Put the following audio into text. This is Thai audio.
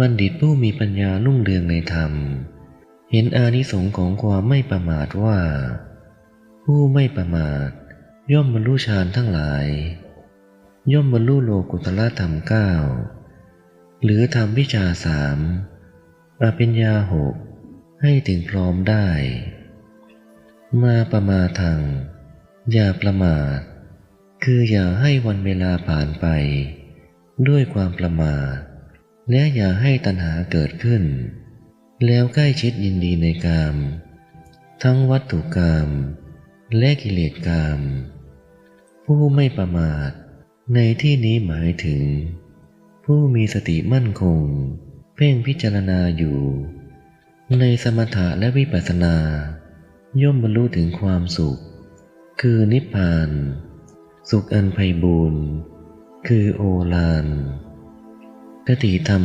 บัณฑิตผู้มีปัญญาลุ่งเรืองในธรรม เห็นอานิสงส์ของความไม่ประมาทว่า ผู้ไม่ประมาท ย่อมบรรลุฌานทั้งหลาย ย่อมบรรลุโลกุตละธรรมเก้าหรือทำวิชาสามอภิญญาหกให้ถึงพร้อมได้ มาประมาทังอย่าประมาท คืออย่าให้วันเวลาผ่านไป ด้วยความประมาท และอย่าให้ตัณหาเกิดขึ้น แล้วใกล้ชิดยินดีในกาม ทั้งวัตถุกรรมและกิเลสกรรมผู้ไม่ประมาท ในที่นี้หมายถึง ผู้มีสติมั่นคง เพ่งพิจารณาอยู่ ในสมถะและวิปัสสนา ย่อมบรรลุถึงความสุข คือนิพพาน สุขอันไพบูรณ์คือโอฬาร คติธรรม